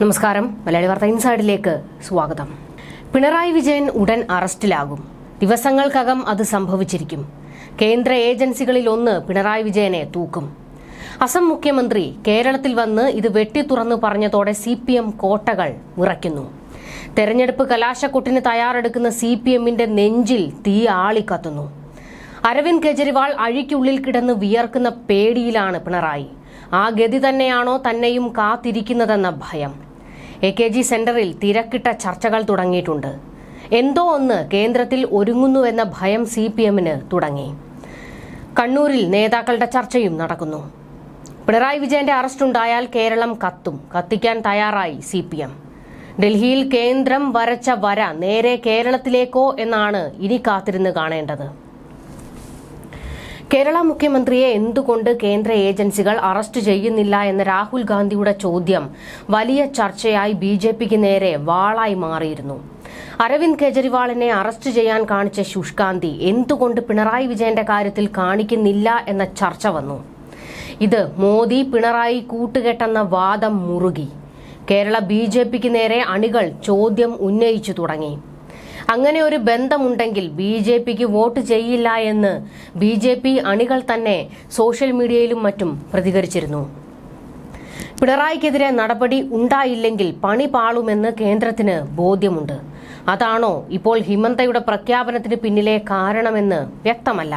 നമസ്കാരം. മലയാളി വാർത്ത ഇൻസൈഡിലേക്ക് സ്വാഗതം. പിണറായി വിജയൻ ഉടൻ അറസ്റ്റിലാകും. ദിവസങ്ങൾക്കകം അത് സംഭവിച്ചിരിക്കും. കേന്ദ്ര ഏജൻസികളിൽ ഒന്ന് പിണറായി വിജയനെ തൂക്കും. അസം മുഖ്യമന്ത്രി കേരളത്തിൽ വന്ന് ഇത് വെട്ടിത്തുറന്നു പറഞ്ഞതോടെ സി പി എം കോട്ടകൾ വിറയ്ക്കുന്നു തെരഞ്ഞെടുപ്പ് കലാശക്കൊട്ടിന് തയ്യാറെടുക്കുന്ന സി പി എമ്മിന്റെ നെഞ്ചിൽ തീ ആളിക്കത്തുന്നു. അരവിന്ദ് കെജ്രിവാൾ അഴിക്കുള്ളിൽ കിടന്ന് വിയർക്കുന്ന പേടിയിലാണ് പിണറായി. ആ ഗതി തന്നെയാണോ തന്നെയും കാത്തിരിക്കുന്നതെന്ന ഭയം. എ കെ ജി സെന്ററിൽ തിരക്കിട്ട ചർച്ചകൾ തുടങ്ങിയിട്ടുണ്ട്. എന്തോ ഒന്ന് കേന്ദ്രത്തിൽ ഒരുങ്ങുന്നുവെന്ന ഭയം സി പി എമ്മിന് തുടങ്ങി. കണ്ണൂരിൽ നേതാക്കളുടെ ചർച്ചയും നടക്കുന്നു. പിണറായി വിജയന്റെ അറസ്റ്റുണ്ടായാൽ കേരളം കത്തും. കത്തിക്കാൻ തയ്യാറായി സി പി എം. ഡൽഹിയിൽ കേന്ദ്രം വരച്ച വര നേരെ കേരളത്തിലേക്കോ എന്നാണ് ഇനി കാത്തിരുന്ന് കാണേണ്ടത്. കേരള മുഖ്യമന്ത്രിയെ എന്തുകൊണ്ട് കേന്ദ്ര ഏജൻസികൾ അറസ്റ്റ് ചെയ്യുന്നില്ല എന്ന രാഹുൽ ഗാന്ധിയുടെ ചോദ്യം വലിയ ചർച്ചയായി ബി ജെ പിക്ക് നേരെ വാളായി മാറിയിരുന്നു. അരവിന്ദ് കെജ്രിവാളിനെ അറസ്റ്റ് ചെയ്യാൻ കാണിച്ച ശുഷ്കാന്തി എന്തുകൊണ്ട് പിണറായി വിജയന്റെ കാര്യത്തിൽ കാണിക്കുന്നില്ല എന്ന ചർച്ച വന്നു. ഇത് മോദി പിണറായി കൂട്ടുകെട്ടെന്ന വാദം മുറുകി. കേരള ബി നേരെ അണികൾ ചോദ്യം ഉന്നയിച്ചു തുടങ്ങി. അങ്ങനെ ഒരു ബന്ധമുണ്ടെങ്കിൽ ബി ജെ പിക്ക് വോട്ട് ചെയ്യില്ല എന്ന് ബി ജെ പി അണികൾ തന്നെ സോഷ്യൽ മീഡിയയിലും മറ്റും പ്രതികരിച്ചിരുന്നു. പിണറായിക്കെതിരെ നടപടി ഉണ്ടായില്ലെങ്കിൽ പണി പാളുമെന്ന് കേന്ദ്രത്തിന് ബോധ്യമുണ്ട്. അതാണോ ഇപ്പോൾ ഹിമന്തയുടെ പ്രഖ്യാപനത്തിന് പിന്നിലെ കാരണമെന്ന് വ്യക്തമല്ല.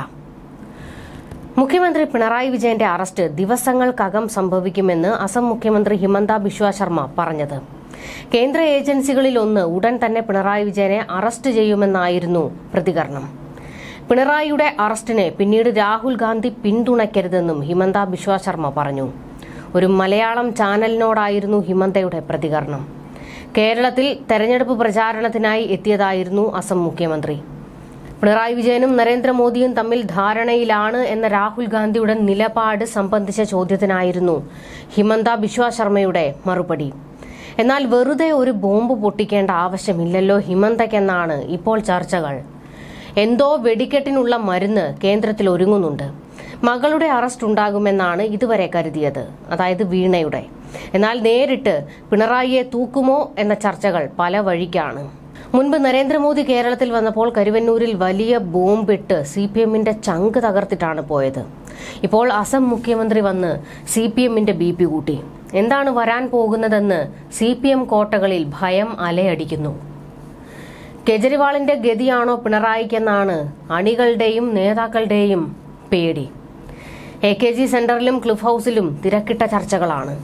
മുഖ്യമന്ത്രി പിണറായി വിജയന്റെ അറസ്റ്റ് ദിവസങ്ങൾക്കകം സംഭവിക്കുമെന്ന് അസം മുഖ്യമന്ത്രി ഹിമന്ത ബിശ്വ ശർമ്മ പറഞ്ഞത്. കേന്ദ്ര ഏജൻസികളിൽ ഒന്ന് ഉടൻ തന്നെ പിണറായി വിജയനെ അറസ്റ്റ് ചെയ്യുമെന്നായിരുന്നു പ്രതികരണം. പിണറായിയുടെ അറസ്റ്റിനെ പിന്നീട് രാഹുൽ ഗാന്ധി പിന്തുണയ്ക്കരുതെന്നും ഹിമന്ത ബിശ്വ ശർമ്മ പറഞ്ഞു. ഒരു മലയാളം ചാനലിനോടായിരുന്നു ഹിമന്തയുടെ പ്രതികരണം. കേരളത്തിൽ തെരഞ്ഞെടുപ്പ് പ്രചാരണത്തിനായി എത്തിയതായിരുന്നു അസം മുഖ്യമന്ത്രി. പിണറായി വിജയനും നരേന്ദ്രമോദിയും തമ്മിൽ ധാരണയിലാണ് എന്ന രാഹുൽ ഗാന്ധിയുടെ നിലപാട് സംബന്ധിച്ച ചോദ്യത്തിനായിരുന്നു ഹിമന്ത ബിശ്വ ശർമ്മയുടെ മറുപടി. എന്നാൽ വെറുതെ ഒരു ബോംബ് പൊട്ടിക്കേണ്ട ആവശ്യമില്ലല്ലോ ഹിമന്തയ്ക്കെന്നാണ് ഇപ്പോൾ ചർച്ചകൾ. എന്തോ വെടിക്കെട്ടിനുള്ള മരുന്ന് കേന്ദ്രത്തിൽ ഒരുങ്ങുന്നുണ്ട്. മകളുടെ അറസ്റ്റ് ഉണ്ടാകുമെന്നാണ് ഇതുവരെ കരുതിയത് അതായത് വീണയുടെ. എന്നാൽ നേരിട്ട് പിണറായിയെ തൂക്കുമോ എന്ന ചർച്ചകൾ പല വഴിക്കാണ്. മുൻപ് നരേന്ദ്രമോദി കേരളത്തിൽ വന്നപ്പോൾ കരുവന്നൂരിൽ വലിയ ബോംബിട്ട് സി പി എമ്മിന്റെ ചങ്ക് തകർത്തിട്ടാണ് പോയത്. ഇപ്പോൾ അസം മുഖ്യമന്ത്രി വന്ന് സി പി എമ്മിന്റെ ബി പി കൂട്ടി. എന്താണ് വരാൻ പോകുന്നതെന്ന് സി പി എം കോട്ടകളിൽ ഭയം അലയടിക്കുന്നു. കെജ്രിവാളിന്റെ ഗതിയാണോ പിണറായിക്കെന്നാണ് അണികളുടെയും നേതാക്കളുടെയും പേടി. എ കെ ജി സെന്ററിലും ക്ലിഫ് ഹൌസിലും തിരക്കിട്ട ചർച്ചകളാണ്.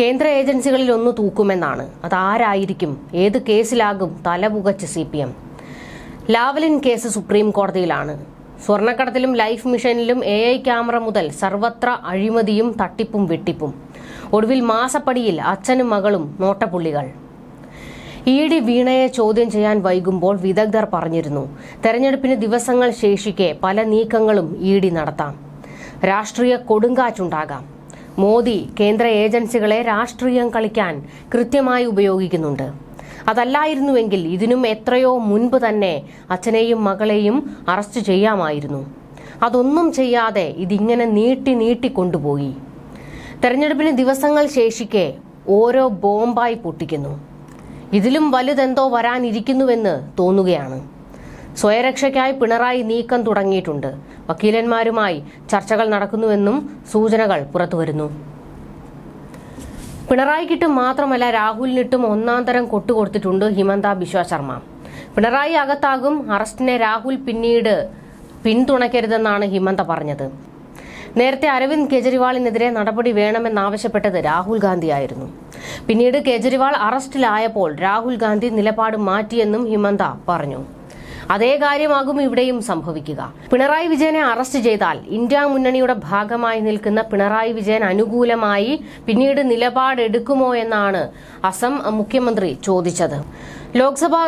കേന്ദ്ര ഏജൻസികളിൽ ഒന്ന് തൂക്കുമെന്നാണ്. അതാരായിരിക്കും ഏത് കേസിലാകും തലപുകച്ച് C P M? Lavalin case supreme കോടതിയിലാണ്. സ്വർണക്കടത്തിലും ലൈഫ് മിഷനിലും എ ഐ ക്യാമറ മുതൽ സർവത്ര അഴിമതിയും തട്ടിപ്പും വെട്ടിപ്പും. ഒടുവിൽ മാസപ്പടിയിൽ അച്ഛനും മകളും നോട്ടപ്പുള്ളികൾ ഇ ഡി വീണയെ ചോദ്യം ചെയ്യാൻ വൈകുമ്പോൾ വിദഗ്ധർ പറഞ്ഞിരുന്നു തെരഞ്ഞെടുപ്പിന് ദിവസങ്ങൾ ശേഷിക്കെ പല നീക്കങ്ങളും ഇ ഡി നടത്താം. രാഷ്ട്രീയ കൊടുങ്കാറ്റുണ്ടാകാം. മോദി കേന്ദ്ര ഏജൻസികളെ രാഷ്ട്രീയം കളിക്കാൻ കൃത്യമായി ഉപയോഗിക്കുന്നുണ്ട്. അതല്ലായിരുന്നുവെങ്കിൽ ഇതിനും എത്രയോ മുൻപ് തന്നെ അച്ഛനെയും മകളെയും അറസ്റ്റ് ചെയ്യാമായിരുന്നു. അതൊന്നും ചെയ്യാതെ ഇതിങ്ങനെ നീട്ടി നീട്ടി കൊണ്ടുപോയി. തെരഞ്ഞെടുപ്പിന് ദിവസങ്ങൾ ശേഷിക്കെ ഓരോ ബോംബായി പൊട്ടിക്കുന്നു. ഇതിലും വലുതെന്തോ വരാനിരിക്കുന്നുവെന്ന് തോന്നുകയാണ്. സ്വയരക്ഷയ്ക്കായി പിണറായി നീക്കം തുടങ്ങിയിട്ടുണ്ട്. വക്കീലന്മാരുമായി ചർച്ചകൾ നടക്കുന്നുവെന്നും സൂചനകൾ പുറത്തുവരുന്നു. പിണറായിക്കിട്ടും മാത്രമല്ല രാഹുലിനിട്ടും ഒന്നാം തരം കൊട്ടുകൊടുത്തിട്ടുണ്ട് ഹിമന്ത ബിശ്വ ശർമ്മ. പിണറായി അകത്താകും അറസ്റ്റിനെ രാഹുൽ പിന്നീട് പിന്തുണയ്ക്കരുതെന്നാണ് ഹിമന്ത പറഞ്ഞത്. നേരത്തെ അരവിന്ദ് കെജ്രിവാളിനെതിരെ നടപടി വേണമെന്നാവശ്യപ്പെട്ടത് രാഹുൽ ഗാന്ധിയായിരുന്നു. പിന്നീട് കെജ്രിവാൾ അറസ്റ്റിലായപ്പോൾ രാഹുൽ ഗാന്ധി നിലപാട് മാറ്റിയെന്നും ഹിമന്ത പറഞ്ഞു. അതേ കാര്യമാകും ഇവിടെയും സംഭവിക്കുക. പിണറായി വിജയനെ അറസ്റ്റ് ചെയ്താൽ ഇന്ത്യ മുന്നണിയുടെ ഭാഗമായി നിൽക്കുന്ന പിണറായി വിജയൻ അനുകൂലമായി പിന്നീട് നിലപാടെടുക്കുമോ എന്നാണ് അസം മുഖ്യമന്ത്രി ചോദിച്ചത്. ലോക്സഭാ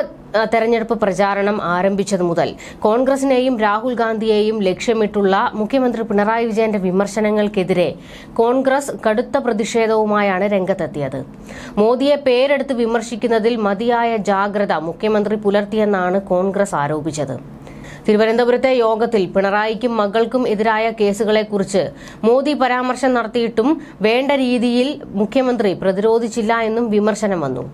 തെരഞ്ഞെടുപ്പ് പ്രചാരണം ആരംഭിച്ചത് മുതൽ കോൺഗ്രസിനെയും രാഹുൽ ഗാന്ധിയെയും ലക്ഷ്യമിട്ടുള്ള മുഖ്യമന്ത്രി പിണറായി വിജയന്റെ വിമർശനങ്ങൾക്കെതിരെ കോൺഗ്രസ് കടുത്ത പ്രതിഷേധവുമായാണ് രംഗത്തെത്തിയത്. മോദിയെ പേരെടുത്ത് വിമർശിക്കുന്നതിൽ മതിയായ ജാഗ്രത മുഖ്യമന്ത്രി പുലർത്തിയെന്നാണ് കോൺഗ്രസ് ആരോപിച്ചത്. തിരുവനന്തപുരത്തെ യോഗത്തിൽ പിണറായിക്കും മകൾക്കും എതിരായ കേസുകളെക്കുറിച്ച് മോദി പരാമർശം നടത്തിയിട്ടും വേണ്ട രീതിയിൽ മുഖ്യമന്ത്രി പ്രതിരോധിച്ചില്ല എന്നും വിമർശനം വന്നു.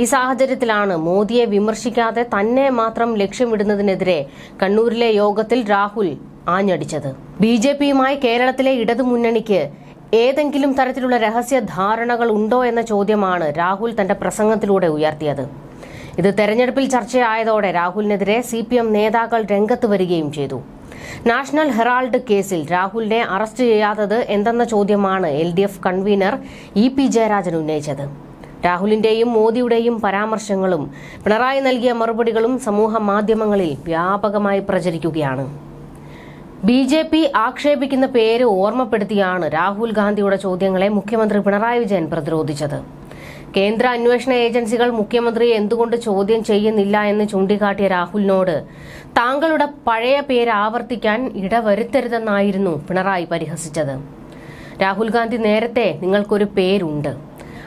ഈ സാഹചര്യത്തിലാണ് മോദിയെ വിമർശിക്കാതെ തന്നെ മാത്രം ലക്ഷ്യമിടുന്നതിനെതിരെ കണ്ണൂരിലെ യോഗത്തിൽ രാഹുൽ ആഞ്ഞടിച്ചത്. ബി ജെ പിയുമായി കേരളത്തിലെ ഇടതുമുന്നണിക്ക് ഏതെങ്കിലും തരത്തിലുള്ള രഹസ്യ ധാരണകൾ ഉണ്ടോ എന്ന ചോദ്യമാണ് രാഹുൽ തന്റെ പ്രസംഗത്തിലൂടെ ഉയർത്തിയത്. ഇത് തെരഞ്ഞെടുപ്പിൽ ചർച്ചയായതോടെ രാഹുലിനെതിരെ സി പി എം നേതാക്കൾ രംഗത്ത് വരികയും ചെയ്തു. നാഷണൽ ഹെറാൾഡ് കേസിൽ രാഹുലിനെ അറസ്റ്റ് ചെയ്യാത്തത് എന്തെന്ന ചോദ്യമാണ് L D F convener E P Jayarajan ഉന്നയിച്ചത്. രാഹുലിന്റെയും മോദിയുടെയും പരാമർശങ്ങളും പിണറായി നൽകിയ മറുപടികളും സമൂഹ മാധ്യമങ്ങളിൽ വ്യാപകമായി പ്രചരിക്കുകയാണ്. ബി ജെ പി ആക്ഷേപിക്കുന്ന പേര് ഓർമ്മപ്പെടുത്തിയാണ് രാഹുൽ ഗാന്ധിയുടെ ചോദ്യങ്ങളെ മുഖ്യമന്ത്രി പിണറായി വിജയൻ പ്രതിരോധിച്ചത്. കേന്ദ്ര അന്വേഷണ ഏജൻസികൾ മുഖ്യമന്ത്രിയെ എന്തുകൊണ്ട് ചോദ്യം ചെയ്യുന്നില്ല എന്ന് ചൂണ്ടിക്കാട്ടിയ രാഹുലിനോട് താങ്കളുടെ പഴയ പേര് ആവർത്തിക്കാൻ ഇടവരുത്തരുതെന്നായിരുന്നു പിണറായി പരിഹസിച്ചത്. രാഹുൽ ഗാന്ധി നേരത്തെ നിങ്ങൾക്കൊരു പേരുണ്ട്.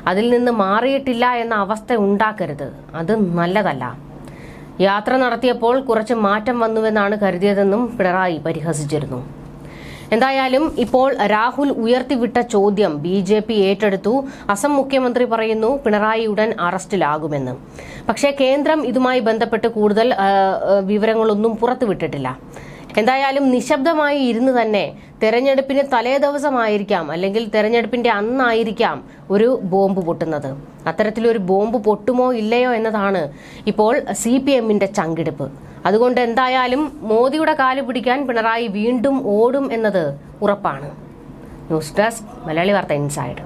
അതിൽ നിന്ന് മാറിയിട്ടില്ല എന്ന അവസ്ഥ ഉണ്ടാക്കരുത്. അത് നല്ലതല്ല. യാത്ര നടത്തിയപ്പോൾ കുറച്ച് മാറ്റം വന്നുവെന്നാണ് കരുതിയതെന്നും പിണറായി പരിഹസിച്ചിരുന്നു. എന്തായാലും ഇപ്പോൾ രാഹുൽ ഉയർത്തിവിട്ട ചോദ്യം ബി ജെ പി ഏറ്റെടുത്തു. അസം മുഖ്യമന്ത്രി പറയുന്നു പിണറായി ഉടൻ അറസ്റ്റിലാകുമെന്ന്. പക്ഷേ കേന്ദ്രം ഇതുമായി ബന്ധപ്പെട്ട് കൂടുതൽ വിവരങ്ങളൊന്നും പുറത്തുവിട്ടിട്ടില്ല. എന്തായാലും നിശബ്ദമായി ഇരുന്ന് തന്നെ തെരഞ്ഞെടുപ്പിന് തലേ ദിവസമായിരിക്കാം അല്ലെങ്കിൽ തെരഞ്ഞെടുപ്പിന്റെ അന്നായിരിക്കാം ഒരു ബോംബ് പൊട്ടുന്നത്. അത്തരത്തിലൊരു ബോംബ് പൊട്ടുമോ ഇല്ലയോ എന്നതാണ് ഇപ്പോൾ സി പി എമ്മിന്റെ ചങ്കിടിപ്പ്. അതുകൊണ്ട് എന്തായാലും മോദിയുടെ കാൽ പിടിക്കാൻ പിണറായി വീണ്ടും ഓടും എന്നത് ഉറപ്പാണ്. ന്യൂസ് ഡെസ്ക് മലയാളി വാർത്ത ഇൻസൈഡ്.